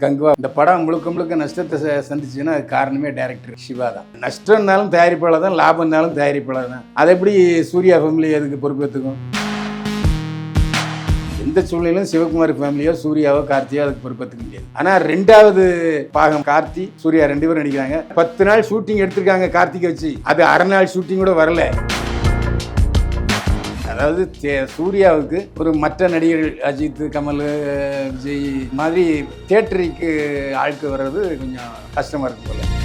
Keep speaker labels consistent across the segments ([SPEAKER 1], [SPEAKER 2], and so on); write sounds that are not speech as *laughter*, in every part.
[SPEAKER 1] கங்குவா. இந்த படம் முழுக்க முழுக்க நஷ்டத்தை ச- சந்திச்சுன்னா அது காரணமே டேரக்டர் சிவா தான். நஷ்டம்னாலும் தயாரிப்பாளர் தான் லாபம்னாலும் தயாரிப்பாளர் தான். அதை எப்படி சூர்யா ஃபேமிலி அதுக்கு பொறுப்பேற்றுக்கும் எந்த சூழ்நிலையிலும் சிவகுமார் ஃபேமிலியோ சூர்யாவோ கார்த்தியோ அதுக்கு பொறுப்பேற்றுக்க முடியாது. ஆனால் ரெண்டாவது பாகம் கார்த்தி சூர்யா ரெண்டு பேரும் நடிக்கிறாங்க. பத்து நாள் ஷூட்டிங் எடுத்திருக்காங்க கார்த்திகை வச்சு. அது அரை நாள் ஷூட்டிங் கூட வரல. அதாவது தே- சூர்யாவுக்கு ஒரு மற்ற நடிகர்கள் அஜித் கமல் விஜய் மாதிரி தேட்டருக்கு ஆட்கு வர்றது கொஞ்சம் கஷ்டமாக இருக்கும் போல.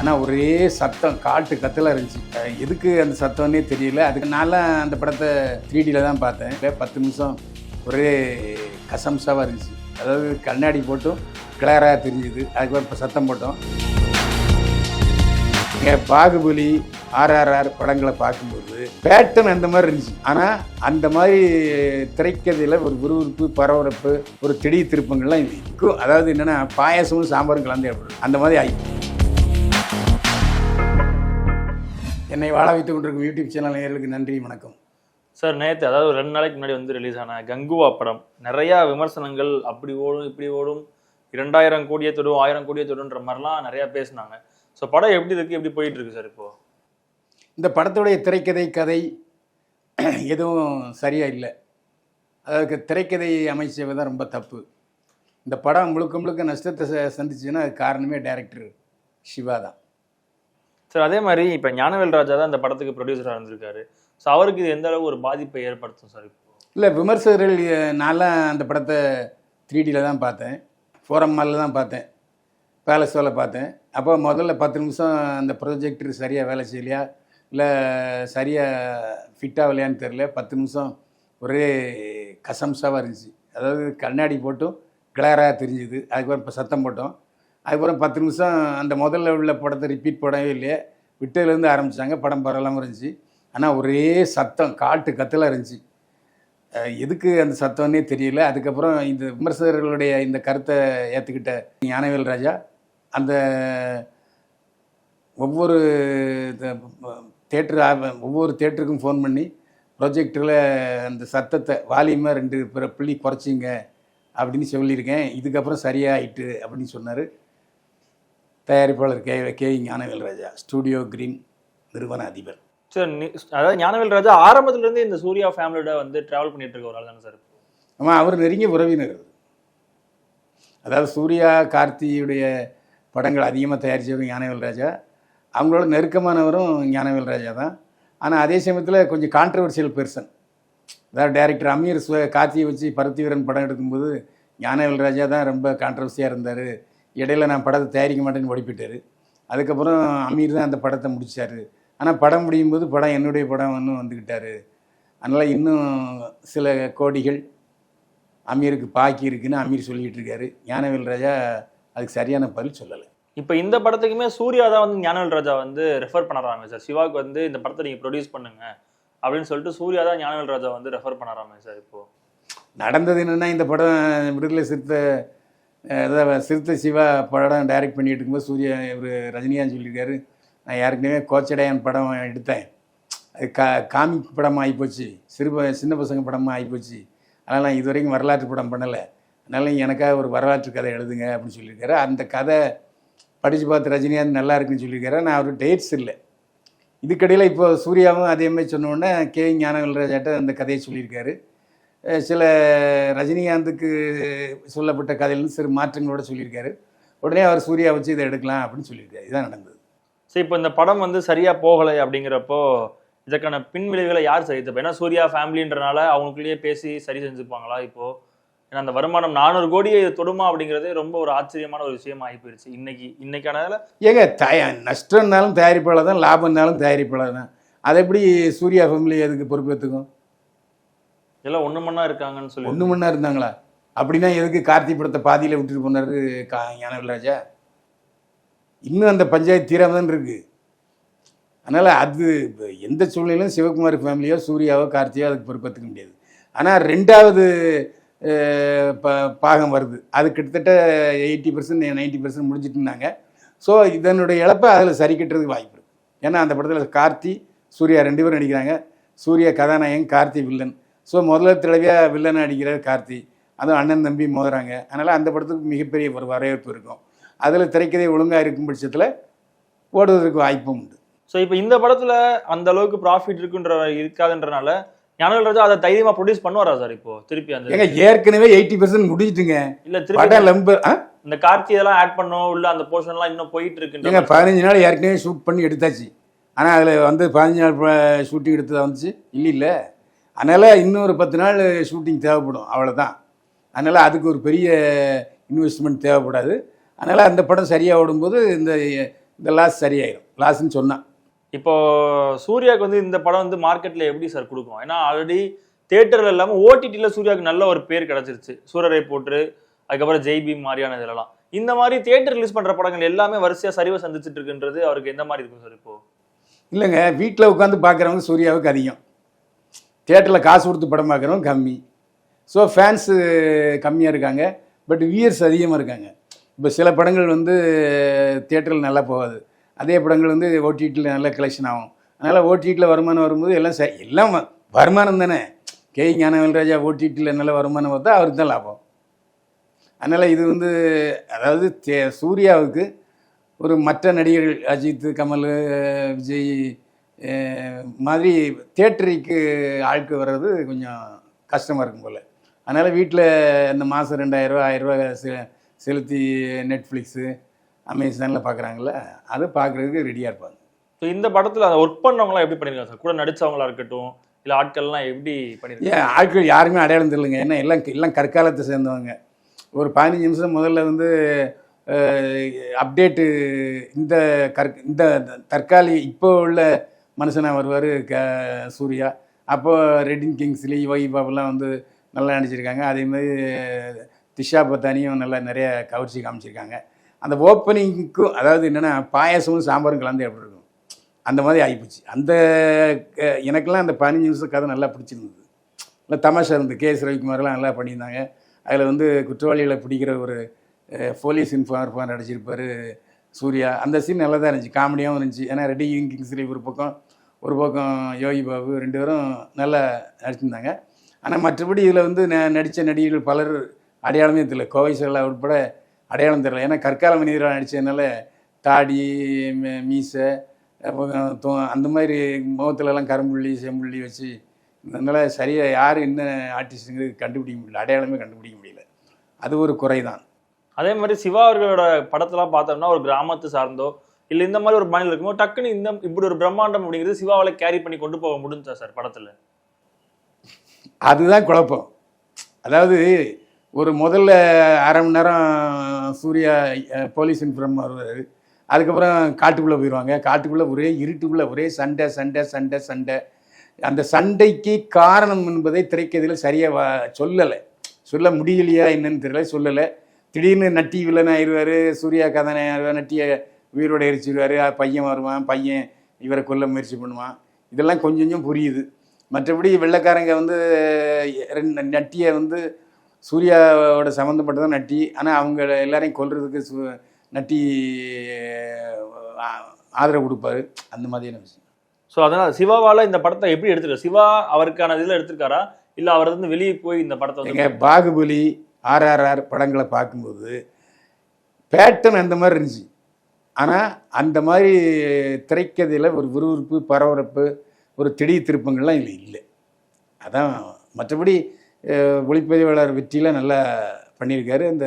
[SPEAKER 1] ஆனால் ஒரே சத்தம் காட்டு கத்தலாக இருந்துச்சு. எதுக்கு அந்த சத்தம்னே தெரியல. அதுக்கு நான்லாம் அந்த படத்தை த்ரீடியில் தான் பார்த்தேன். பத்து நிமிஷம் ஒரே கசம்சாவாக இருந்துச்சு. அதாவது கண்ணாடி போட்டும் கிளியராக தெரிஞ்சுது. அதுக்கப்புறம் இப்போ சத்தம் போட்டோம். இங்க பாகுபலி ஆர்ஆர்ஆர் படங்களை பார்க்கும்போது பேட்டன் அந்த மாதிரி இருந்துச்சு. ஆனால் அந்த மாதிரி திரைக்கதையில் ஒரு விறுவிறுப்பு பரபரப்பு ஒரு திடீர் திருப்பங்கள்லாம் இருக்கும் அதாவது என்னென்னா பாயசமும் சாம்பாரும் கலந்து ஏற்படும் அந்த மாதிரி ஆகி. என்னை வாழ வைத்துக் கொண்டிருக்கும் யூடியூப் சேனல் நேர்களுக்கு நன்றி வணக்கம்.
[SPEAKER 2] சார் நேற்று அதாவது ஒரு ரெண்டு நாளைக்கு முன்னாடி வந்து ரிலீஸ் ஆன கங்குவா படம். நிறையா விமர்சனங்கள் அப்படி ஓடும் இப்படி ஓடும் இரண்டாயிரம் கோடியே தொடும் ஆயிரம் கோடியே தொடுன்ற மாதிரிலாம் நிறையா பேசினாங்க. ஸோ படம் எப்படி இருக்கு? எப்படி போயிட்டு இருக்கு சார் இப்போ?
[SPEAKER 1] இந்த படத்துடைய திரைக்கதை கதை *clears throat* எதுவும் சரியாக இல்லை. அதுக்கு திரைக்கதை அமைச்சவை தான் ரொம்ப தப்பு. இந்த படம் முழுக்க முழுக்க நஷ்டத்தை ச- சந்திச்சுன்னா அது காரணமே டைரக்டர் சிவா தான்.
[SPEAKER 2] சார் அதே மாதிரி இப்போ ஞானவேல் ராஜா தான் இந்த படத்துக்கு ப்ரொடியூசராக இருந்திருக்காரு. ஸோ அவருக்கு இது எந்த அளவு ஒரு பாதிப்பை ஏற்படுத்தும் சார் இப்போ?
[SPEAKER 1] இல்லை விமர்சகர்கள் நான்லாம் அந்த படத்தை த்ரீ டியில் தான் பார்த்தேன். ஃபோரம் மாலில் தான் பார்த்தேன். பேலஸ் வேலை பார்த்தேன். அப்போ முதல்ல பத்து நிமிஷம் அந்த ப்ரொஜெக்டர் சரியாக வேலை செய்யலையா? இல்லை சரியாக ஃபிட்டாகலையான்னு தெரில பத்து நிமிஷம் ஒரே கசம்சாவாக இருந்துச்சு. அதாவது கண்ணாடி போட்டும் கிளாராக தெரிஞ்சுது. அதுக்கப்புறம் இப்போ சத்தம் போட்டோம். அதுக்கப்புறம் பத்து நிமிஷம் அந்த முதல்ல உள்ள படத்தை ரிப்பீட் போடவே இல்லையே. விட்டதுலேருந்து ஆரம்பித்தாங்க படம் பரவலாமல் இருந்துச்சு. ஆனால் ஒரே சத்தம் காட்டு கத்தலாக இருந்துச்சு. எதுக்கு அந்த சத்தம்னே தெரியல. அதுக்கப்புறம் இந்த விமர்சகர்களுடைய இந்த கருத்தை ஏற்றுக்கிட்ட ஞானவேல் ராஜா அந்த ஒவ்வொரு தேட்டர் ஒவ்வொரு தேட்டருக்கும் ஃபோன் பண்ணி ப்ரொஜெக்டரில் அந்த சத்தத்தை வால்யூமை ரெண்டு பிற- புள்ளி குறைச்சிங்க அப்படின்னு சொல்லியிருக்கேன். இதுக்கப்புறம் சரியாயிட்டு அப்படின்னு சொன்னார். தயாரிப்பாளர் K K Gnanavel Raja Studio Green நிறுவன அதிபர்.
[SPEAKER 2] சார் அதாவது ஞானவேல் ராஜா ஆரம்பத்துல இருந்தே இந்த சூர்யா ஃபேமிலியோட வந்து டிராவல் பண்ணிட்டு இருக்க ஒரு ஆள் தானே சார்
[SPEAKER 1] ஆமாம் அவர் நெருங்கிய உறவினர். அதாவது சூர்யா கார்த்தியுடைய படங்கள் அதிகமாக தயாரித்தவர் ஞானவேல் ராஜா. அவங்களோட நெருக்கமானவரும் ஞானவேல் ராஜா தான். ஆனால் அதே சமயத்தில் கொஞ்சம் கான்ட்ரவர்சியல் பெர்சன் அதாவது டேரக்டர் அமீர் சு கார்த்தியை வச்சு பருத்திவீரன் படம் எடுக்கும்போது ஞானவேல் ராஜா தான் ரொம்ப கான்ட்ரவர்சியாக இருந்தார். இடையில நான் படத்தை தயாரிக்க மாட்டேன்னு ஓடிப்பிட்டார் அதுக்கப்புறம் அமீர் தான் அந்த படத்தை முடித்தார் ஆனால் படம் முடியும் போது படம் என்னுடைய படம் இன்னும் வந்துக்கிட்டார் அதனால் இன்னும் சில கோடிகள் அமீருக்கு பாக்கி இருக்குன்னு அமீர் சொல்லிகிட்டு இருக்காரு. ஞானவேல் ராஜா அதுக்கு சரியான பதில் சொல்லலை.
[SPEAKER 2] இப்போ இந்த படத்துக்குமே சூர்யா தான் வந்து ஞானவேல் ராஜா வந்து ரெஃபர் பண்ணுறாங்க சார். சிவாவுக்கு வந்து இந்த படத்தை நீங்கள் ப்ரொடியூஸ் பண்ணுங்க அப்படின்னு சொல்லிட்டு சூர்யா தான் ஞானவேல் ராஜா வந்து ரெஃபர் பண்ணுறாங்க சார் இப்போ.
[SPEAKER 1] நடந்தது என்னென்னா இந்த படம் விடுதலை சிறுத்தை சிறுத்தை சிவா படம் டைரக்ட் பண்ணிட்டு இருக்கும்போது சூர்யா இவர் ரஜினிகாந்த் சொல்லியிருக்காரு. நான் ஏற்கனவே கோச்சடையான் படம் எடுத்தேன். அது கா காமிக் படமாக ஆகிப்போச்சு சிறு சின்ன பசங்க படமாக ஆகிப்போச்சு அதனால் நான் இது வரைக்கும் வரலாற்று படம் பண்ணலை. அதனால எனக்காக ஒரு வரலாற்று கதை எழுதுங்க அப்படின்னு சொல்லியிருக்காரு. அந்த கதை படித்து பார்த்து ரஜினிகாந்த் நல்லா இருக்குன்னு சொல்லியிருக்காரு. நான் அவர் டேட்ஸ் இல்லை. இதுக்கடையில் இப்போ சூர்யாவும் அதே மாதிரி கே ஞானவல்ராஜாட்ட அந்த கதையை சொல்லியிருக்காரு. சில ரஜினிகாந்துக்கு சொல்லப்பட்ட கதையிலும் சிறு மாற்றங்களோட சொல்லியிருக்காரு. உடனே அவர் சூர்யா வச்சு இதை எடுக்கலாம் அப்படின்னு சொல்லியிருக்காரு. இதான் நடந்தது.
[SPEAKER 2] சரி இப்போ இந்த படம் வந்து சரியாக போகலை அப்படிங்கிறப்போ இதற்கான பின்விளைவுகளை யார் சரி ஏன்னா சூர்யா ஃபேமிலின்றனால அவங்களுக்குள்ளேயே பேசி சரி செஞ்சுப்பாங்களா இப்போது ஏன்னா அந்த வருமானம் நானூறு கோடியை தொடுமா அப்படிங்கிறதே ரொம்ப ஒரு ஆச்சரியமான ஒரு விஷயம் ஆகி போயிருச்சு. இன்னைக்கு இன்னைக்கான இதுல
[SPEAKER 1] ஏங்க தய நஷ்டம்னாலும் தயாரிப்பாளர் தான் லாபம்னாலும் தயாரிப்பாளர் தான் அதை எப்படி சூர்யா ஃபேமிலி அதுக்கு பொறுப்பேற்றுக்கும்
[SPEAKER 2] எல்லாம் ஒண்ணு மண்ணா இருக்காங்கன்னு சொல்லி.
[SPEAKER 1] ஒன்று மணி நேரம் இருந்தாங்களா? அப்படின்னா எதுக்கு கார்த்தி படத்தை பாதியில் விட்டுட்டு போனாரு கா ஞானவேல் ராஜா இன்னும் அந்த பஞ்சாயத்து தீராம தான் இருக்கு. அதனால் அது எந்த சூழ்நிலையிலும் சிவகுமார் ஃபேமிலியோ சூர்யாவோ கார்த்தியோ அதுக்கு பொறுப்பேற்றுக்க முடியாது. ஆனால் ரெண்டாவது ப பாகம் வருது. அது கிட்டத்தட்ட எயிட்டி பர்சன்ட் நைன்ட்டி பர்சன்ட் முடிஞ்சிட்டுருந்தாங்க. ஸோ இதனுடைய இழப்பை அதில் சரி கட்டுறதுக்கு வாய்ப்பு இருக்குது ஏன்னா அந்த படத்தில் கார்த்தி சூர்யா ரெண்டு பேரும் நடிக்கிறாங்க. சூர்யா கதாநாயகன் கார்த்தி வில்லன். ஸோ முதல்ல தடவையாக வில்லனை அடிக்கிறார் கார்த்தி. அதுவும் அண்ணன் தம்பி மோதுறாங்க. அதனால் அந்த படத்துக்கு மிகப்பெரிய ஒரு வரவேற்பு இருக்கும். அதில் திரைக்கதை ஒழுங்காக இருக்கும் பட்சத்தில் ஓடுவதற்கு வாய்ப்பும் உண்டு.
[SPEAKER 2] ஸோ இப்போ இந்த படத்தில் அந்த அளவுக்கு ப்ராஃபிட் இருக்குன்ற இருக்காதுன்றனால ஞானவேல் ராஜா அதை தைரியமா ப்ரொடியூஸ் பண்ணுவாரா சார் இப்போ? திருப்பி அந்த
[SPEAKER 1] ஏங்க ஏற்கனவே எயிட்டி பர்சன்ட் முடிஞ்சிட்டுங்க.
[SPEAKER 2] இல்ல திருப்பி
[SPEAKER 1] லம்ப
[SPEAKER 2] இந்த கார்த்தி இதெல்லாம் ஆட் பண்ணோம் உள்ள அந்த போர்ஷன்லாம் இன்னும் போயிட்டு
[SPEAKER 1] ஏங்க
[SPEAKER 2] இருக்குன்ற
[SPEAKER 1] பதினஞ்சு நாள் ஏற்கனவே ஷூட் பண்ணி எடுத்தாச்சு. ஆனால் அதில் வந்து பதினஞ்சு நாள் ஷூட்டிங் எடுத்ததா வந்துச்சு? இல்லை இல்லை அதனால் இன்னொரு பத்து நாள் ஷூட்டிங் தேவைப்படும் அவ்வளோதான் அதனால் அதுக்கு ஒரு பெரிய இன்வெஸ்ட்மெண்ட் தேவைப்படாது. அதனால் அந்த படம் சரியாக ஓடும்போது இந்த இந்த லாஸ் சரியாயிடும் லாஸ்ன்னு சொன்னான்
[SPEAKER 2] இப்போ சூர்யாவுக்கு வந்து இந்த படம் வந்து மார்க்கெட்ல எப்படி சார் கொடுக்கும்? ஏன்னா ஆல்ரெடி தியேட்டர்ல இல்லாம ஓடிடியில் சூர்யாவுக்கு நல்ல ஒரு பேர் கிடைச்சிருச்சு. சூரரை போட்டு அதுக்கப்புறம் ஜெய்பி மாதிரியான இதெல்லாம். இந்த மாதிரி தேட்டர் ரிலீஸ் பண்ற படங்கள் எல்லாமே வரிசையா சரிவை சந்திச்சுட்டு இருக்குன்றது அவருக்கு எந்த மாதிரி இருக்கும் சார் இப்போ?
[SPEAKER 1] இல்லைங்க வீட்டில் உட்காந்து பார்க்குறவங்க சூர்யாவுக்கு அதிகம். தேட்டரில் காசு கொடுத்து படம் பார்க்குறவங்க கம்மி. ஸோ ஃபேன்ஸு கம்மியாக இருக்காங்க. பட் வியர்ஸ் அதிகமாக இருக்காங்க. இப்போ சில படங்கள் வந்து தேட்டரில் நல்லா போகாது. அதே படங்கள் வந்து ஓடிடியில் நல்ல கலெக்ஷன் ஆகும். அதனால் ஓடிடியில் வருமானம் வரும்போது எல்லாம் சரி எல்லாம் வருமானம் தானே. கே. ஞானவேல்ராஜா ஓடிடியில் நல்ல வருமானம் பார்த்தா அவருக்கு தான் லாபம். அதனால் இது வந்து அதாவது தே- சூர்யாவுக்கு ஒரு மற்ற நடிகர்கள் அஜித் கமல் விஜய் மாதிரி தேட்டருக்கு ஆட்கு வர்றது கொஞ்சம் கஷ்டமாக இருக்கும் போல். அதனால் வீட்டில் இந்த மாதம் ரெண்டாயிரரூவா ஆயிரரூவா செ செலுத்தி நெட்ஃப்ளிக்ஸு அமேசானில் பார்க்குறாங்கள அதை பார்க்குறதுக்கு ரெடியாக இருப்பாங்க.
[SPEAKER 2] ஸோ இந்த படத்துல அந்த ஒர்க் பண்ணவங்களாம் எப்படி பண்ணிருக்காங்க சார்? கூட நடிச்சவங்களா இருக்கட்டும் இல்ல ஆட்கள்லாம் எப்படி பண்ணிருக்காங்க?
[SPEAKER 1] ஏன் ஆட்கள் யாருமே அடையாளம் தெரியலங்க. ஏன்னா எல்லாம் எல்லாம் கற்காலத்தை சேர்ந்தவங்க. ஒரு பதினஞ்சு நிமிஷம் முதல்ல வந்து அப்டேட்டு இந்த கற் இந்த தற்காலி இப்போ உள்ள மனுஷனாக வருவார் க சூர்யா. அப்போ ரெட்டின் கிங்ஸ்லி யோகி பாபுலாம் வந்து நல்லா நடிச்சிருக்காங்க. அதே மாதிரி திஷா பத்தானியும் நல்லா நிறைய கவர்ச்சி காமிச்சிருக்காங்க. அந்த ஓப்பனிங்க்கும் அதாவது என்னென்னா பாயாசமும் சாம்பாரும் கலந்து எப்படி இருக்கும் அந்த மாதிரி ஆகிப்போச்சு அந்த க- எனக்கெல்லாம் அந்த பதினஞ்சு நிமிஷம் கதை நல்லா பிடிச்சிருந்தது. நல்லா தமாஷா இருந்தது. கே எஸ் ரவிக்குமார்லாம் நல்லா பண்ணியிருந்தாங்க. அதில் வந்து குற்றவாளிகளை பிடிக்கிற ஒரு போலீஸ் இன்ஃபார்மர் நடிச்சிருப்பார் சூர்யா. அந்த சீன் நல்லா தான் இருந்துச்சு. காமெடியாகவும் இருந்துச்சு. ஏன்னா ரெடி கிங்ஸ்லி ஒரு பக்கம் ஒரு பக்கம் யோகி பாபு ரெண்டு பேரும் நல்லா நடிச்சிருந்தாங்க. ஆனால் மற்றபடி இதில் வந்து நடித்த நடிகர்கள் பலர் அடையாளமே தெரியல. கோவை சரளா உட்பட அடையாளம் தெரியல. ஏன்னா கற்கால மனிதராக நடித்ததுனால தாடி மீசை அந்த மாதிரி முகத்துலலாம் கரும்புள்ளி செம்புள்ளி வச்சு அதனால் சரியாக யார் என்ன ஆர்டிஸ்ட்டுங்கிறது கண்டுபிடிக்க முடியல. அடையாளமே கண்டுபிடிக்க முடியல. அது ஒரு குறை தான்
[SPEAKER 2] அதே மாதிரி சிவா அவர்களோட படத்தெல்லாம் பார்த்தோம்னா ஒரு கிராமத்து சார்ந்தோ இல்ல இந்த மாதிரி ஒரு மாநிலம் இருக்குமோ டக்குன்னு இந்த இப்படி ஒரு பிரம்மாண்டம் அப்படிங்கிறது சிவாவால கேரி பண்ணி கொண்டு போக முடிஞ்சா சார் படத்துல?
[SPEAKER 1] அதுதான் குழப்பம். அதாவது ஒரு முதல்ல அரை மணி நேரம் சூர்யா போலீஸ் இன்ஃபார்ம் வருவார். அதுக்கப்புறம் காட்டுக்குள்ளே போயிடுவாங்க காட்டுக்குள்ளே ஒரே இருட்டுக்குள்ளே ஒரே சண்டை சண்டை சண்டை சண்டை. அந்த சண்டைக்கு காரணம் என்பதை திரைக்கதையில் சரியாக சொல்லலை. சொல்ல முடியலையா என்னன்னு தெரியல சொல்லலை. திடீர்னு நட்டி வில்லன் ஆயிடுவார் சூர்யா கதனை நட்டியை உயிரோட எரிச்சிடுவார் பையன் வருவான் பையன் இவரை கொல்ல முயற்சி பண்ணுவான். இதெல்லாம் கொஞ்சம் கொஞ்சம் புரியுது. மற்றபடி வெள்ளைக்காரங்க வந்து ரெண்டு நட்டியை வந்து சூர்யாவோட சம்மந்தப்பட்டதான் நட்டி ஆனால் அவங்க எல்லாரையும் கொல்றதுக்கு சு நட்டி ஆதரவு கொடுப்பாரு. அந்த மாதிரியான விஷயம்.
[SPEAKER 2] ஸோ அதனால சிவாவால இந்த படத்தை எப்படி எடுத்திருக்காரு? சிவா அவருக்கான இதுல எடுத்திருக்காரா? இல்ல அவர் வந்து வெளியே போய் இந்த படத்தை
[SPEAKER 1] எங்க பாகுபலி ஆர்ஆர்ஆர் படங்களை பார்க்கும்போது பேட்டர்ன் அந்த மாதிரி இருந்துச்சு. ஆனால் அந்த மாதிரி திரைக்கதையில் ஒரு விறுவிறுப்பு பரபரப்பு ஒரு திடீர் திருப்பங்கள்லாம் இதில் இல்லை. அதான் மற்றபடி ஒளிப்பதிவாளர் வெற்றியில் நல்லா பண்ணியிருக்காரு. இந்த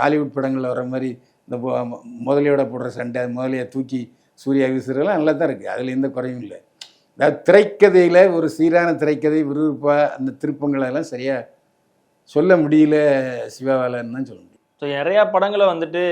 [SPEAKER 1] ஹாலிவுட் படங்களில் வர மாதிரி இந்த முதலியோட போடுற சண்டை முதலியை தூக்கி சூர்யா வீசுறதெல்லாம் நல்லா தான் இருக்குது அதில் எந்த குறையும் இல்லை. அதாவது திரைக்கதையில் ஒரு சீரான திரைக்கதை விறுவிறுப்பாக அந்த திருப்பங்களை எல்லாம் சரியாக சொல்ல முடியல சிவாவாலன்னு தான் சொல்ல முடியும்.
[SPEAKER 2] ஸோ நிறையா படங்களை வந்துட்டு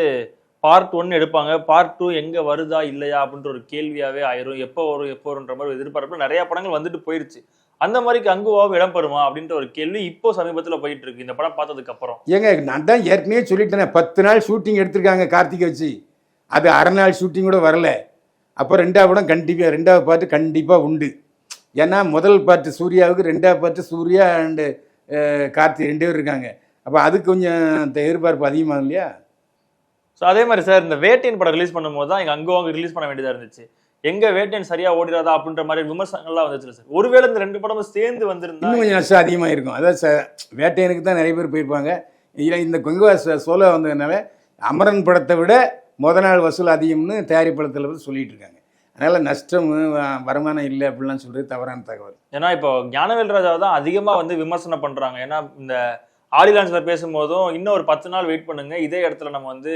[SPEAKER 2] பார்ட் ஒன் எடுப்பாங்க. பார்ட் டூ எங்கே வருதா இல்லையா அப்படின்ற ஒரு கேள்வியாகவே ஆயிரும். எப்போ வரும் எப்போ வரும்ன்ற மாதிரி எதிர்பார்ப்பு நிறையா படங்கள் வந்துட்டு போயிருச்சு. அந்த மாதிரி கங்குவாவும் இடம் பெறுமா அப்படின்ற ஒரு கேள்வி இப்போ சமீபத்துல போயிட்டு இருக்கு. இந்த படம் பார்த்ததுக்கு அப்புறம்.
[SPEAKER 1] ஏங்க நான் தான் ஏற்கனவே சொல்லிட்டேனே பத்து நாள் ஷூட்டிங் எடுத்திருக்காங்க கார்த்திகை வச்சு. அது அரை நாள் ஷூட்டிங் கூட வரல. அப்போ ரெண்டாவது படம் கண்டிப்பாக ரெண்டாவது பாட்டு கண்டிப்பாக உண்டு. ஏன்னா முதல் பாட்டு சூர்யாவுக்கு ரெண்டாவது பாட்டு சூர்யா அண்டு கார்த்தி ரெண்டு பேர் இருக்காங்க. அப்போ அதுக்கு கொஞ்சம் எதிர்பார்ப்பு அதிகமாகும் இல்லையா?
[SPEAKER 2] ஸோ அதே மாதிரி சார் இந்த வேட்டையின் படம் ரிலீஸ் பண்ணும்போது தான் எங்க அங்குவாங்க ரிலீஸ் பண்ண வேண்டியதா இருந்துச்சு. எங்க வேட்டையன் சரியா ஓடிடாதா அப்படின்ற மாதிரி விமர்சனங்கள்லாம் வந்துச்சு சார். ஒருவேளை இந்த ரெண்டு படமும் சேர்ந்து வந்திருந்தா
[SPEAKER 1] இன்னும் கொஞ்சம் நஷ்டம் அதிகமாக இருக்கும் அதான் வேட்டையனுக்கு தான் நிறைய பேர் போயிருப்பாங்க. இதில் இந்த கொங்குவா சோலோ வந்ததுனால அமரன் படத்தை விட முத நாள் வசூல் அதிகம்னு தயாரிப்பாளத்தில் வந்து சொல்லிட்டு இருக்காங்க. அதனால் நஷ்டம் வருமானம் இல்லை அப்படிலாம் சொல்கிறது தவறான தகவல்.
[SPEAKER 2] ஏன்னா இப்போ ஞானவேல் ராஜாவை தான் அதிகமா வந்து விமர்சனம் பண்றாங்க. ஏன்னா இந்த ஆலிலான் சார் பேசும்போதும் இன்னும் ஒரு பத்து நாள் வெயிட் பண்ணுங்க. இதே இடத்துல நம்ம வந்து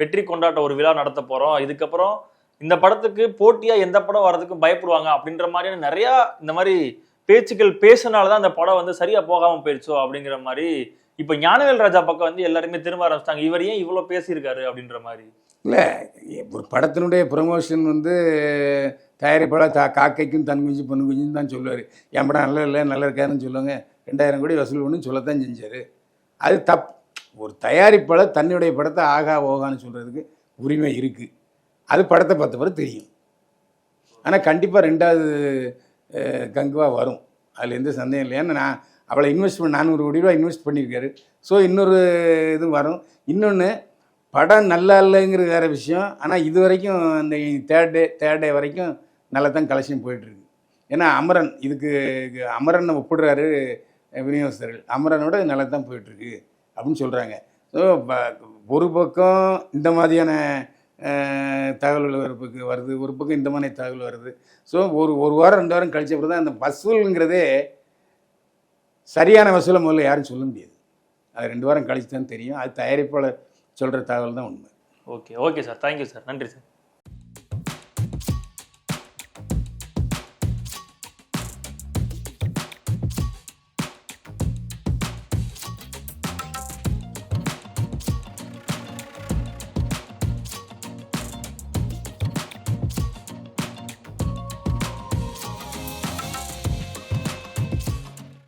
[SPEAKER 2] வெற்றி கொண்டாட்ட ஒரு விழா நடத்த போறோம். இதுக்கப்புறம் இந்த படத்துக்கு போட்டியா எந்த படம் வர்றதுக்கும் பயப்படுவாங்க அப்படின்ற மாதிரியான நிறைய இந்த மாதிரி பேச்சுக்கள் பேசினால தான் அந்த படம் வந்து சரியா போகாம போயிடுச்சோ அப்படிங்கிற மாதிரி இப்போ ஞானவேல் ராஜா பக்கம் வந்து எல்லாருமே திரும்ப ஆரம்பிச்சிட்டாங்க. இவர் ஏன் இவ்வளவு பேசியிருக்காரு அப்படின்ற மாதிரி?
[SPEAKER 1] இல்லை ஒரு படத்தினுடைய ப்ரமோஷன் வந்து தயாரிப்பாளர் தா காக்கைக்கும் தன் குஞ்சு பொண்ணு குஞ்சுன்னு தான் சொல்லுவார். என் படம் நல்லா இல்லை நல்லா இருக்காருன்னு சொல்லுவாங்க. ரெண்டாயிரம் கோடி வசூல் ஒன்று சொல்லத்தான் செஞ்சார். அது தப் ஒரு தயாரிப்பாளர் தன்னுடைய படத்தை ஆகா ஓகான்னு சொல்கிறதுக்கு உரிமை இருக்குது அது படத்தை பார்த்த பிறகு தெரியும். ஆனால் கண்டிப்பாக ரெண்டாவது கங்குவாக கங்குவா வரும். அதில் எந்த சந்தேகம் இல்லை ஏன்னா நான் அவளை இன்வெஸ்ட்மெண்ட் நானூறு கோடி ரூபா இன்வெஸ்ட் பண்ணியிருக்காரு. ஸோ இன்னொரு இது வரும். இன்னொன்று படம் நல்லா இல்லைங்கிறது வேறு விஷயம். ஆனால் இது வரைக்கும் இந்த தேர்ட் டே தேர்ட் டே வரைக்கும் நல்லா தான் கலெக்ஷன் போயிட்டுருக்கு. ஏன்னா அமரன் இதுக்கு அமரன் ஒப்பிடுறாரு விநியோகஸ்தர்கள். அமரனோட நல்லா தான் போயிட்டுருக்கு அப்படின்னு சொல்கிறாங்க ஸோ ஒரு பக்கம் இந்த மாதிரியான தகவல் ஒலிபரப்புக்கு வருது ஒரு பக்கம் இந்த மாதிரி தகவல் வருது. ஸோ ஒரு ஒரு வாரம் ரெண்டு வாரம் கழிச்ச அப்புறம் தான் அந்த வசூலுங்கிறதே சரியான வசூலை முதல்ல யாரும் சொல்ல முடியாது. அது ரெண்டு வாரம் கழிச்சு தான் தெரியும். அது தயாரிப்பாளர் சொல்கிற தகவல் தான் உண்மை
[SPEAKER 2] okay okay sir thank you sir நன்றி சார்